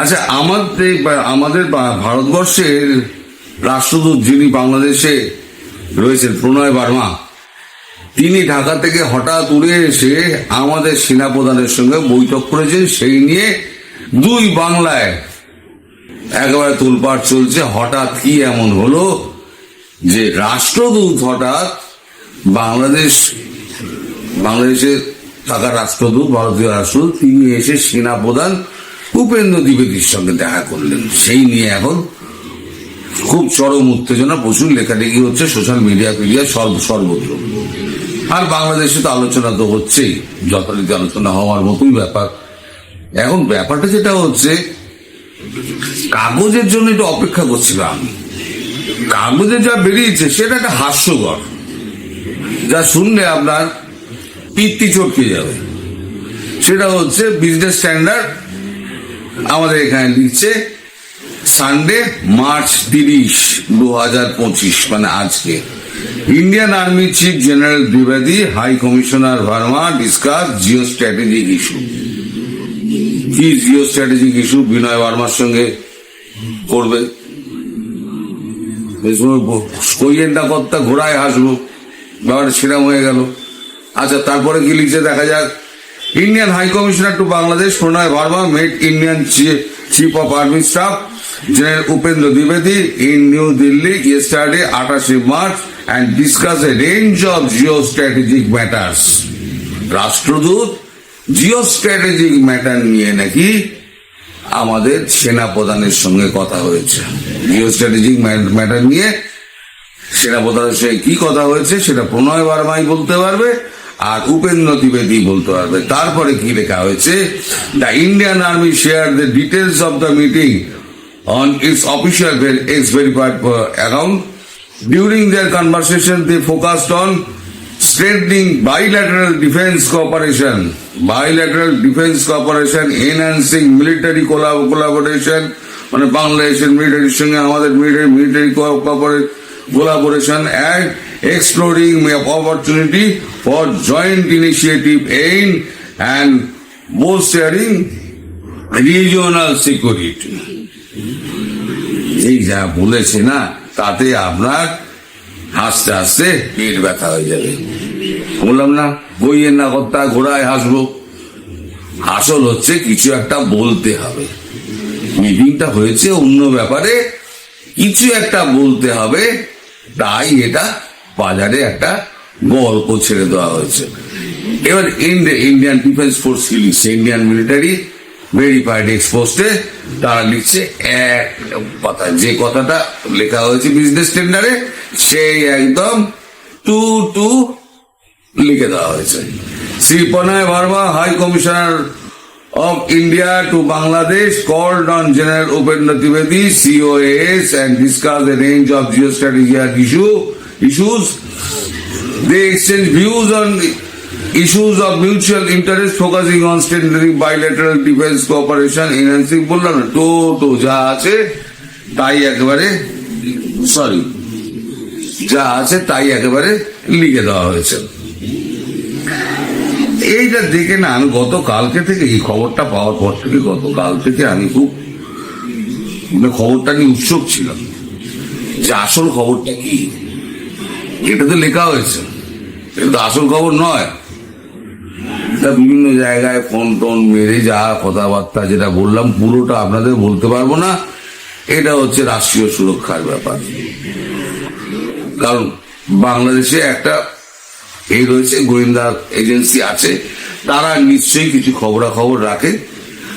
আচ্ছা আমাদের আমাদের ভারতবর্ষের রাষ্ট্রদূত যিনি বাংলাদেশে রয়েছেন, প্রণয় বার্মা, তিনি ঢাকা থেকে হঠাৎ উড়ে এসে আমাদের সেনাপ্রধানের সঙ্গে বৈঠক করেছেন। সেই নিয়ে দুই বাংলায় একেবারে তোলপাড় চলছে। হঠাৎ কি এমন হলো যে রাষ্ট্রদূত হঠাৎ বাংলাদেশ বাংলাদেশের থাকা রাষ্ট্রদূত, ভারতীয় রাষ্ট্রদূত, তিনি এসে সেনাপ্রধান উপেন্দ্র দ্বিবেদীর সঙ্গে দেখা করলেন। সেই নিয়ে এখন খুব চরম উত্তেজনা, প্রচুর লেখালেখি হচ্ছে, সোশ্যাল মিডিয়া ফিডিয়া সর্ব, সর্বত্র। আর বাংলাদেশে তো আলোচনা তো হচ্ছেই, যথারীতি আলোচনা হওয়ার মতোই ব্যাপার। এখন ব্যাপারটা যেটা হচ্ছে, কাগজের জন্য একটু অপেক্ষা করছিলাম। আমি কাগজে যা বেরিয়েছে, সেটা একটা হাস্যকর। যা শুনলে আপনার পিত্তি চটকে যাবে। সেটা হচ্ছে বিজনেস স্ট্যান্ডার্ড আমাদের এখানে লিখছে সানডে মার্চ তিরিশ দু হাজার পঁচিশ মানে আজকে। Indian army chief general দ্বিবেদী high commissioner Verma discuss geo strategic issue কি জিও স্ট্র্যাটেজিক ইস্যু বিনয় ভার্মার সঙ্গে করবে। কইয়েন্ডা কর্তা ঘোড়ায় হাসবো ব্যাপারটা সেরম হয়ে গেল। আচ্ছা তারপরে কি লিখছে? দেখা যাক। Indian high commissioner to Bangladesh Pranay Verma met Indian chief of army staff general Upendra দ্বিবেদী in new Delhi yesterday আঠাশে March and discuss a range of geo strategic matters রাষ্ট্রদূত জিও স্ট্র্যাটেজিক ম্যাটার নিয়ে নাকি আমাদের সেনা প্রধানের সঙ্গে কথা হয়েছে। জিও স্ট্র্যাটেজিক ম্যাটার নিয়ে সেনা প্রধানের সঙ্গে কি কথা হয়েছে, সেটা প্রণয় বার্মাই বলতে পারবে। আর উপেন্দ্র দ্বিবেদী বলতে পারবে। তারপরে কি লেখা হয়েছে? The Indian army share the details of the meeting on its official X verified account during their conversation they focused on strengthening bilateral defence cooperation, bilateral defence cooperation, enhancing military collaboration, মানে বাংলাদেশের মিলিটারির সঙ্গে আমাদের military military collaboration and exploring opportunity for joint initiative এইন and bolstering regional security এই যা বলেছে না, তাতে আপনার হাসতে হাসতে পেট ব্যথা হয়ে যাবে। বললাম না, বইয়ের না কর্তা ঘোড়ায় হাসবো। আসল হচ্ছে কিছু একটা বলতে হবে। মিটিংটা হয়েছে অন্য ব্যাপারে, কিছু একটা বলতে হবে, তাই এটা বাজারে একটা গল্প ছেড়ে দেওয়া হয়েছে। এবার ইন্ডিয়ান ডিফেন্স ফোর্স কি লিখছে ইন্ডিয়ান মিলিটারি ভেরিফাইড এক্সপোস্টে তারা লিখছে এক কথা যে কথাটা লেখা হয়েছে বিজনেস টেন্ডারে সেই একদম টু টু লিখে দেওয়া হয়েছে। Shri Pranay Verma high commissioner of India to Bangladesh called on General Upendra Trivedi, COAS, and discussed a range of geostrategic issue, issues. They exchanged views on issues of mutual interest focusing on strengthening bilateral defense cooperation, enhancing বললাম না তো তো যা আছে তাই একেবারে sorry যা আছে তাই একেবারে লিখে দেওয়া হয়েছে এইটা দেখে না আমি গতকালকে থেকে এই খবরটা পাওয়ার পর থেকে গতকাল থেকে আমি খুব মানে খবরটা নিয়ে উৎসুক ছিলাম যে আসল খবরটা কি এটা তো লেখা হয়েছে। এটা তো আসল খবর নয়। বিভিন্ন জায়গায় ফোন টোন মেরে যা কথাবার্তা যেটা বললাম, পুরোটা আপনাদের বলতে পারব না। এটা হচ্ছে রাষ্ট্রীয় সুরক্ষার ব্যাপার। কারণ বাংলাদেশে একটা এই রয়েছে, গোয়েন্দা এজেন্সি আছে, তারা নিশ্চয়ই কিছু খবরাখবর রাখে।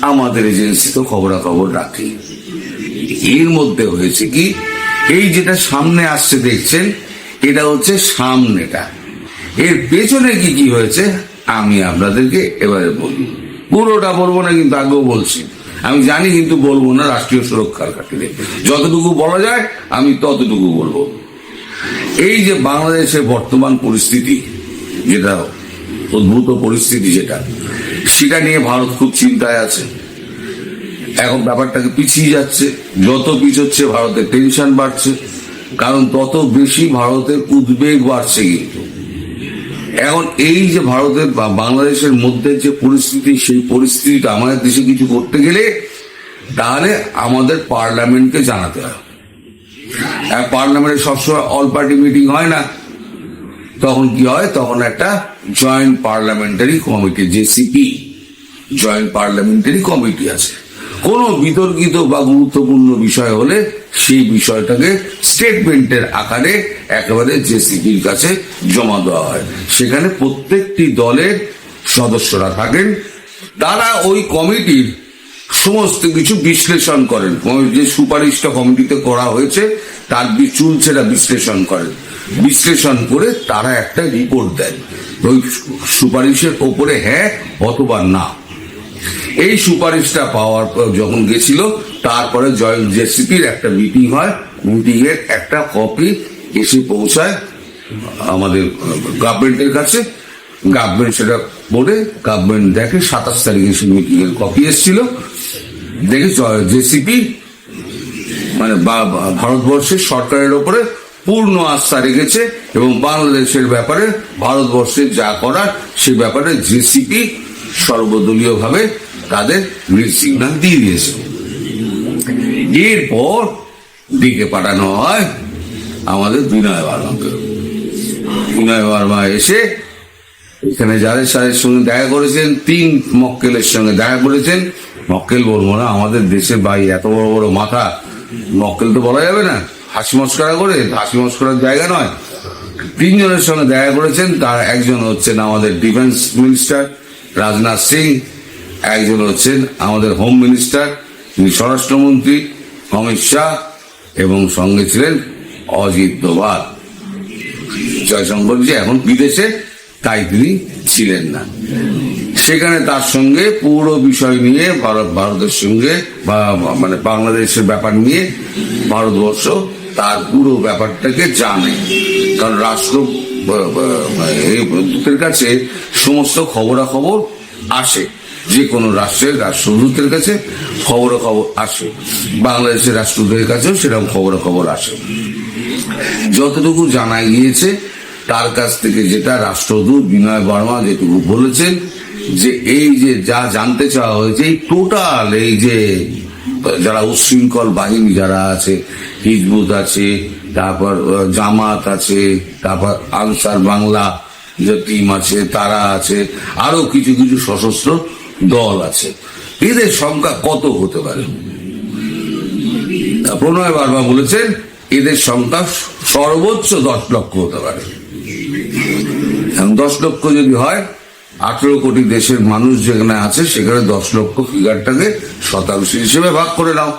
আমাদের এজেন্সি তো খবরাখবর রাখে এর মধ্যে হয়েছে কি, এই যেটা সামনে আসছে দেখছেন এটা হচ্ছে সামনেটা। এর পেছনে কি কি হয়েছে, আমি আপনাদেরকে এবারে বলি। পুরোটা বলব না, কিন্তু আগেও বলছি। আমি জানি কিন্তু বলব না, রাষ্ট্রীয় সুরক্ষার খাতিরে। যতটুকু বলা যায়, আমি ততটুকু বলব। এই যে বাংলাদেশের বর্তমান পরিস্থিতি, যেটা উদ্ভূত পরিস্থিতি যেটা, সেটা নিয়ে ভারত খুব চিন্তায় আছে। এখন ব্যাপারটাকে পিছিয়ে যাচ্ছে। যত পিছোচ্ছে, ভারতের টেনশন বাড়ছে। কারণ তত বেশি ভারতের উদ্বেগ বাড়ছে কিন্তু। এখন এই যে ভারতের বা বাংলাদেশের মধ্যে যে পরিস্থিতি, সেই পরিস্থিতিটা আমাদের দেশে কিছু করতে গেলে তাহলে আমাদের পার্লামেন্টকে জানাতে হয় আর পার্লামেন্টে সবসময় অল পার্টি মিটিং হয় না। তখন কি হয়? তখন একটা joint parliamentary committee, JCP, joint parliamentary committee আছে। কোনো বিতর্কিত বা গুরুত্বপূর্ণ বিষয় হলে সেই বিষয়টাকে স্টেটমেন্টের আকারে একেবারে জেসিপির কাছে জমা দেওয়া হয়। সেখানে প্রত্যেকটি দলের সদস্যরা থাকেন। তারা ওই কমিটির সমস্ত কিছু বিশ্লেষণ করেন। যে সুপারিশটা কমিটিতে করা হয়েছে, তার চুলচেরা বিশ্লেষণ করেন। বিশ্লেষণ করে তারা একটা রিপোর্ট দেন। ওই সুপারিশের ওপরে হ্যাঁ অথবা না। এই সুপারিশটা পাওয়ার পর যখন গেছিল, তারপরে জয়েন্ট জেসিপির একটা মিটিং হয় মিটিং এর একটা কপি এসে পৌঁছায় আমাদের গভর্নমেন্টের কাছে। গভর্নমেন্ট সেটা বলে গভর্নমেন্ট দেখে সাতাশ তারিখে সে মিটিং এর কপি এসেছিল। দেখে জেসিপি মানে ভারতবর্ষের সরকারের ওপরে পূর্ণ আস্থা রেখেছে এবং বাংলাদেশের ব্যাপারে ভারতবর্ষের যা করার সে ব্যাপারে জেসিপি সর্বদলীয়ভাবে তাদের সিগন্যাল দিয়ে দিয়েছে। এরপর দিকে পাঠানো হয় আমাদের বিনয় বার্মাকে। বিনয় বার্মা এসে এখানে যাদের সাথে সঙ্গে দেখা করেছেন, তিন মক্কেলের সঙ্গে দেখা করেছেন, মক্কেল বলব না আমাদের দেশের ভাই, এত বড় বড় মাথা, মক্কেল তো বলা যাবে না, হাসি মস্করা করে, হাসি মস্করার জায়গা নয়। তিনজনের সঙ্গে দেখা করেছেন, তার একজন হচ্ছেন আমাদের ডিফেন্স মিনিস্টার রাজনাথ সিং একজন হচ্ছেন আমাদের হোম মিনিস্টার তিনি স্বরাষ্ট্রমন্ত্রী অমিত শাহ এবং সঙ্গে ছিলেন অজিত দোভাল। জয়শঙ্করজি এখন বিদেশে, তাই তিনি ছিলেন না। সেখানে তার সঙ্গে পুরো বিষয় নিয়ে ভারত, ভারতের সঙ্গে বা মানে বাংলাদেশের ব্যাপার নিয়ে ভারতবর্ষ তার পুরো ব্যাপারটাকে জানে। কারণ রাষ্ট্র কাছে সমস্ত খবরাখবর আসে। যে কোনো রাষ্ট্রের রাষ্ট্রদূতের কাছে খবরাখবর আসে। বাংলাদেশের রাষ্ট্রদূতের কাছেও সেরকম খবরাখবর আসে। যতটুকু জানা গিয়েছে, তার কাছ থেকে যেটা রাষ্ট্রদূত বিনয় বর্মা যেটুকু বলেছেন, যে এই যে যা জানতে চাওয়া হয়েছে, এই টোটাল এই যে যারা উচ্ছৃঙ্খল বাহিনী যারা আছে, হিজবুত আছে, তারপর জামাত আছে, তারপর আনসার বাংলা যে টিম আছে, তারা আছে, আরও কিছু কিছু সশস্ত্র দল আছে। এদের সংখ্যা কত হতে পারে? প্রণয় বার্মা বলেছেন, এদের সংখ্যা সর্বোচ্চ দশ লক্ষ হতে পারে। দশ লক্ষ যদি হয়, আঠেরো কোটি দেশের মানুষ যেখানে আছে, সেখানে দশ লক্ষ ফিগারটাকে শতাংশ হিসেবে ভাগ করে নাও।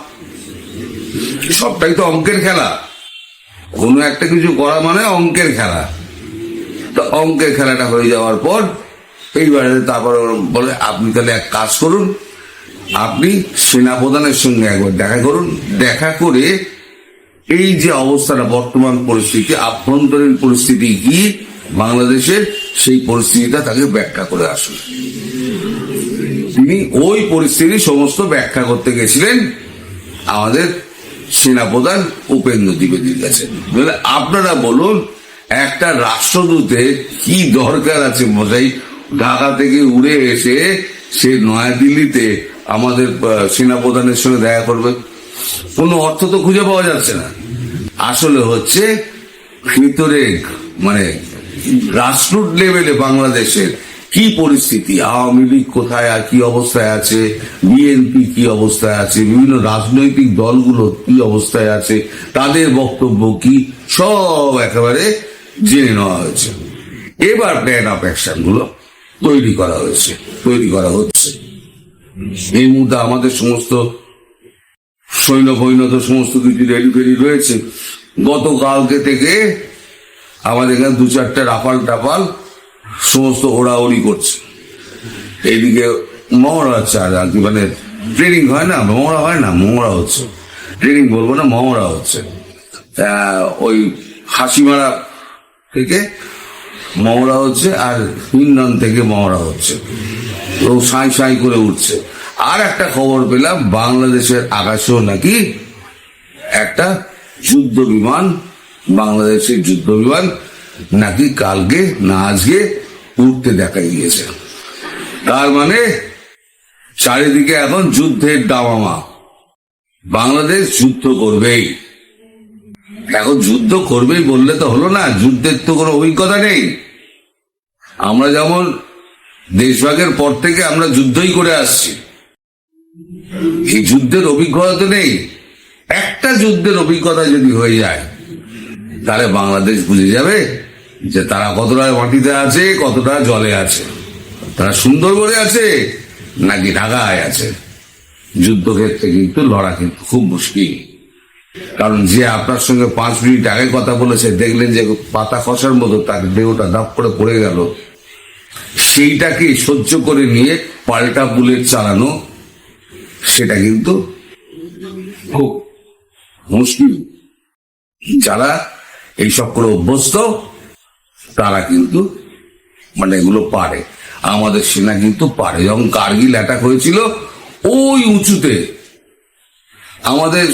সবটাই তো অঙ্কের খেলা। কোনো একটা কিছু করা মানে অঙ্কের খেলা। তো অঙ্কের খেলাটা হয়ে যাওয়ার পর এইবারে তারপরে বলে, আপনি তাহলে এক কাজ করুন, আপনি সেনাপ্রধানের সঙ্গে একবার দেখা করুন। দেখা করে এই যে অবস্থাটা, বর্তমান পরিস্থিতি, আভ্যন্তরীণ পরিস্থিতি কি, বাংলাদেশের সেই পরিস্থিতিটা তাকে ব্যাখ্যা করে আসুন। তিনি ওই পরিস্থিতি সমস্ত ব্যাখ্যা করতে গেছিলেন। আমাদের সেনাপ্রধান উপেন্দ্র দ্বিবেদীর কাছে। আপনারা বলুন, একটা রাষ্ট্রদূতের কি দরকার আছে মশাই ঢাকা থেকে উড়ে এসে সে নয়াদিল্লিতে আমাদের সেনাপ্রধানের সঙ্গে দেখা করবে। কোনো অর্থ তো খুঁজে পাওয়া যাচ্ছে না। আসলে হচ্ছে ভিতরে মানে গ্রাসরুট লেভেলে বাংলাদেশের কি পরিস্থিতি, আওয়ামী লীগ কোথায় কি অবস্থায় আছে বিএনপি কি অবস্থায় আছে, বিভিন্ন রাজনৈতিক দলগুলো কি অবস্থায় আছে, তাদের বক্তব্য কি, সব একেবারে জেনে নেওয়া হয়েছে। এবার প্ল্যান অফ অ্যাকশনগুলো। তৈরি করা হয়েছে তৈরি করা হচ্ছে। এই মুহূর্তে আমাদের সমস্ত সৈন্য ফৈন্য তো সমস্ত কিছু রেডি ফেডি রয়েছে। গতকালকে থেকে আমাদের এখানে দু চারটে রাফাল টাফাল সমস্ত ওড়াউড়ি করছে। এইদিকে মহড়া হচ্ছে আর কি মানে ট্রেনিং হয় না মহড়া হয় না মহড়া হচ্ছে। ট্রেনিং বলব না মহড়া হচ্ছে। আহ, ওই হাসিমারা থেকে মহড়া হচ্ছে আর হিন্ডন থেকে মহড়া হচ্ছে। ও সাই সাই করে উঠছে। আর একটা খবর পেলাম, বাংলাদেশের আকাশেও নাকি একটা যুদ্ধ বিমান বাংলাদেশের যুদ্ধ বিমান নাকি কালকে না আজকে উঠতে দেখা গিয়েছে। তার মানে চারিদিকে এখন যুদ্ধের দামামা। বাংলাদেশ যুদ্ধ করবেই। এখন যুদ্ধ করবেই বললে তো হলো না, যুদ্ধের তো কোনো অভিজ্ঞতা নেই। আমরা যেমন দেশভাগের পর থেকে আমরা যুদ্ধই করে আসছি। এই যুদ্ধের অভিজ্ঞতা তো নেই। একটা যুদ্ধের অভিজ্ঞতা যদি হয়ে যায়, তাহলে বাংলাদেশ বুঝে যাবে যে তারা কতটা মাটিতে আছে, কতটা জলে আছে। তারা সুন্দরবনে আছে, নাকি ঢাকায় আছে? যুদ্ধক্ষেত্রে কিন্তু লড়া কিন্তু খুব মুশকিল। কারণ যে আপনার সঙ্গে পাঁচ মিনিট আগে কথা বলেছে, দেখলেন যে পাতা খসার মতো তার দেহটা দাপ করে পড়ে গেল। সেইটাকে সহ্য করে নিয়ে পাল্টা বুলেট চালানো? সেটা কিন্তু খুব মুশকিল। যারা এইসব করে অভ্যস্ত, তারা কিন্তু মানে এগুলো পারে। আমাদের সেনা কিন্তু পারে। যখন কার্গিল অ্যাটাক হয়েছিল, ওই উঁচুতে আমাদের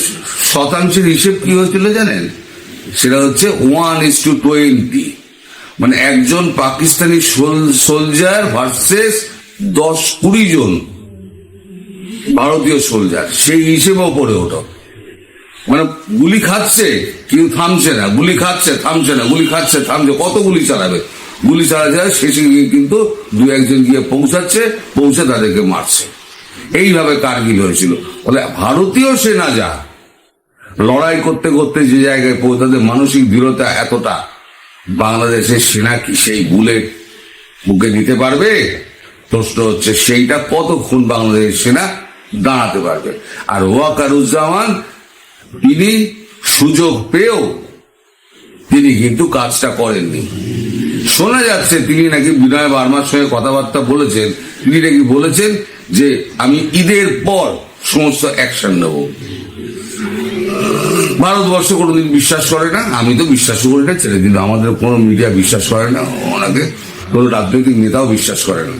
শতাংশের হিসেব কি হয়েছিল জানেন? সেটা হচ্ছে ওয়ান ইস টু টোয়েন্টি মানে একজন পাকিস্তানি সোলজার ভার্সেস দশ, কুড়ি জন ভারতীয় সোলজার সেই হিসেবে ওপরে ওঠো। মানে গুলি খাচ্ছে কেউ থামছে না। গুলি খাচ্ছে, থামছে না। গুলি খাচ্ছে, থামছে। কত গুলি চালাবে? গুলি চালাতে যায় শেষে গিয়ে কিন্তু দু একজন গিয়ে পৌঁছাচ্ছে, পৌঁছে তাদেরকে মারছে। এইভাবে কারগিল হয়েছিল। বলে, ভারতীয় সেনা যা, লড়াই করতে করতে যে জায়গায় পৌঁছে তাদের মানসিক দৃঢ়তা এতটা, বাংলাদেশের সেনা কি সেই বুলেট বুকে নিতে পারবে? প্রশ্ন হচ্ছে, সেইটা কতক্ষণ বাংলাদেশের সেনা দাঁড়াতে পারবে? আর ওয়াকারুজ্জামান, তিনি সুযোগ পেয়েও তিনি কিন্তু কাজটা করেননি। শোনা যাচ্ছে তিনি নাকি বিনয় বার্মার সঙ্গে কথাবার্তা বলেছেন। তিনি নাকি বলেছেন যে আমি ঈদের পর সমস্ত অ্যাকশন নেব। ভারতবর্ষ কোনোদিন বিশ্বাস করে না। আমি তো বিশ্বাস করি না, ছেড়ে দিন। আমাদের কোনো মিডিয়া বিশ্বাস করে না। ওনাকে কোনো রাজনৈতিক নেতাও বিশ্বাস করে না।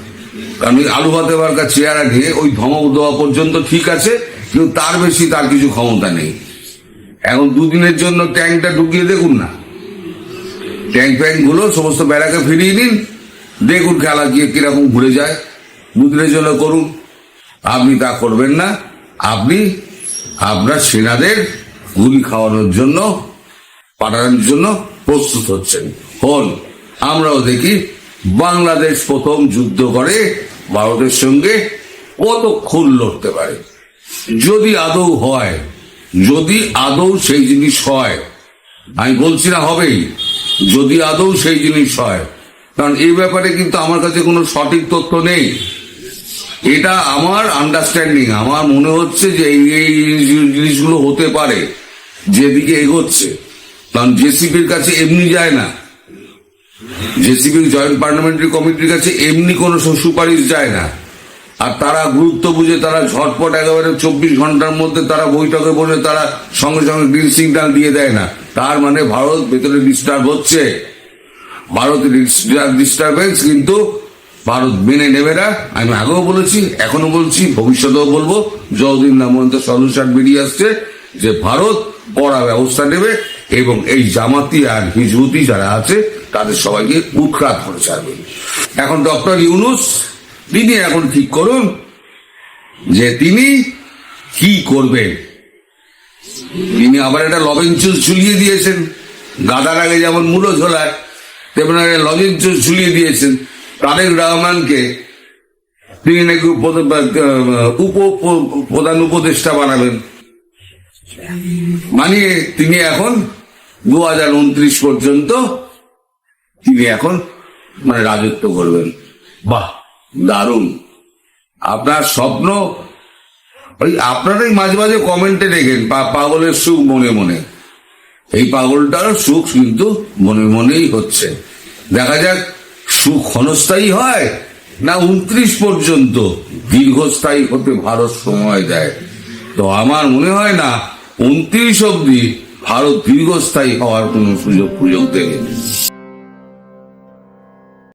কারণ ওই আলু ভাতে বার্কা চেয়ারা নিয়ে ওই ধমক দেওয়া পর্যন্ত ঠিক আছে, কিন্তু তার বেশি তার কিছু ক্ষমতা নেই। এখন দুদিনের জন্য ট্যাঙ্কটা ঢুকিয়ে দেখুন না। ট্যাঙ্ক ফ্যাঙ্কগুলো, সমস্ত বেড়াকে ফিরিয়ে নিন। দেখুন খেলা গিয়ে কীরকম ঘুরে যায়। দুদিনের জন্য করুন। আপনি তা করবেন না। আপনি আপনার সেনাদের গুলি খাওয়ানোর জন্য, পাঠানোর জন্য প্রস্তুত হচ্ছেন। হন, আমরাও দেখি বাংলাদেশ প্রথম যুদ্ধ করে ভারতের সঙ্গে কতক্ষণ লড়তে পারে। যদি আদৌ হয়, যদি আদৌ সেই জিনিস হয়, আমি বলছি না হবেই। যদি আদৌ সেই জিনিস হয়। কারণ এই ব্যাপারে কিন্তু আমার কাছে কোনো সঠিক তথ্য নেই। এটা আমার আন্ডারস্ট্যান্ডিং আমার মনে হচ্ছে যে এই জিনিসগুলো হতে পারে, যেদিকে এগোচ্ছে। কারণ জেসিপির কাছে এমনি যায় না। জেসিপির জয়েন্ট পার্লামেন্টারি কমিটির কাছে এমনি কোনো সুপারিশ যায় না। আর তারা গুরুত্ব বুঝে তারা ঝটপট একেবারে চব্বিশ ঘণ্টার মধ্যে তারা বৈঠকে বসে তারা সঙ্গে সঙ্গে গ্রিন সিগন্যাল দিয়ে দেয় না। তার মানে ভারত ভেতরে ডিস্টার্ব হচ্ছে। ভারতের ডিস্টারবেন্স কিন্তু ভারত মেনে নেবে না। আমি আগেও বলেছি এখনও বলছি, ভবিষ্যতেও বলব। যতদিন না পর্যন্ত সলিউশন বেরিয়ে আসছে, যে ভারত কড়া ব্যবস্থা নেবে এবং এই জামাতি আর হিজবুতি যারা আছে, তাদের সবাইকে উৎখাত করে ছাড়বে। এখন ডক্টর ইউনুস তিনি এখন ঠিক করুন যে তিনি কি করবেন। তিনি আবার একটা লবেন চুল ঝুলিয়ে দিয়েছেন। গাদার আগে যেমন মূলো ঝোলায়, তেমন লবেন চুল ঝুলিয়ে দিয়েছেন। তারেক রহমানকে তিনি নাকি উপ- প্রধান উপদেষ্টা বানাবেন। মানিয়ে তিনি এখন দু হাজার উনত্রিশ পর্যন্ত তিনি এখন মানে রাজত্ব করবেন। বাহ! দারুণ। আপনার স্বপ্ন, ওই আপনারাই মাঝে মাঝে কমেন্টে দেখেন পাগলের সুখ মনে মনে। এই পাগলটার সুখ কিন্তু মনে মনেই হচ্ছে। দেখা যাক সুখ ক্ষণস্থায়ী হয় না উনত্রিশ পর্যন্ত দীর্ঘস্থায়ী হতে ভারত সময় দেয়। তো আমার মনে হয় না উনত্রিশ অব্দি ভারত দীর্ঘস্থায়ী হওয়ার কোনো সুযোগ সুযোগ দেবে।